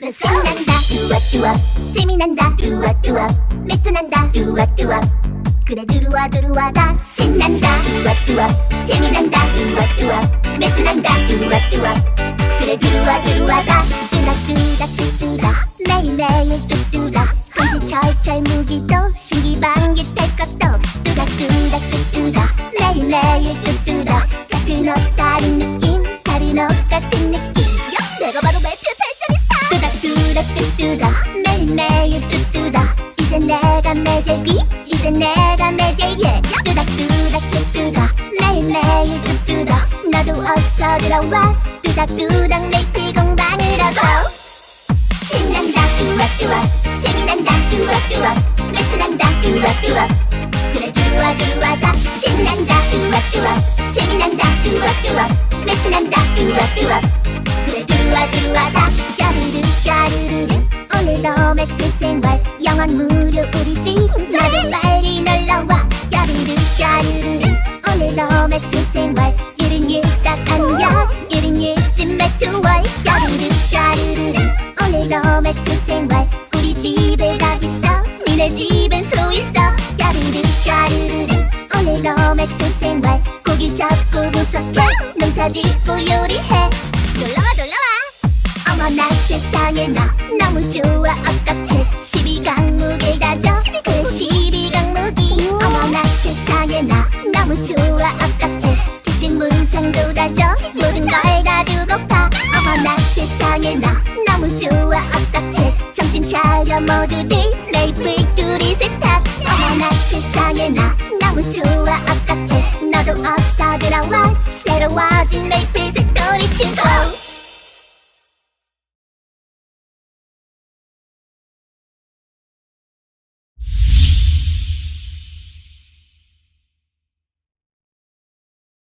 신난다. 뚜와뚜와 재미난다. 뚜와뚜와 맥주난다. 뚜와뚜와 그래 들어와 들어와 다 신난다. 뚜와뚜와 재미난다. 뚜와뚜와 맥주난다. 뚜와뚜와 그래 들어와 들어와 다 뚜다뚜다 뚜뚜다 매일매일 뚜뚜다 금지철철 무기도 신기방기 탈 것도 뚜다뚜다 뚜뚜다 매일매일 뚜뚜다 같은 옷 다른 느낌 다른 옷 같은 느낌 매일매일 뚜뚜다 이제 내가 매제비. 이제 내가 매제 예 뚜다뚜다 뚜뚜다 매일매일 뚜뚜다 너도 어서 들어와. 뚜다뚜닥 메이트 공방을 하고 신난다 뚜와뚜와 재미난다 뚜와뚜와 매춘한다 뚜와뚜와 그래 들어와 들어와 다. 신난다 뚜와뚜와 재미난다 뚜와뚜와 매춘한다 뚜와뚜와 그래 들어와 들어와다. 까르르 까르르 오늘도 맥주 생활 영원 무료 우리 집 너도 빨리 놀러와. 까르르 까르르. 오늘도 맥주 생활 1인 1딱 아니야 1인 1집 맥주월 까르르 까르르. 오늘도 맥주 생활 우리 집에 가 있어. 니네 집엔 소 있어. 까르르 까르르. 오늘도 맥주 생활 고기 잡고 구석해 농사 짓고 요리해. 놀러와 놀러와 어머나 세상에 나 너무 좋아. 어떡해? 12강 무게 가져. 그 12강 무기 어머나 세상에 나 너무 좋아. 어떡해? 귀신 문상 돌아줘 모든 걸 가지고파. 어머나 세상에 나 너무 좋아. 어떡해? 정신 차려 모두들. 메이플 둘이 세탁. 어머나 세상에 나 너무 좋아. 어떡해? 너도 어서 들어와. 새로워진 메이플 색깔이 그거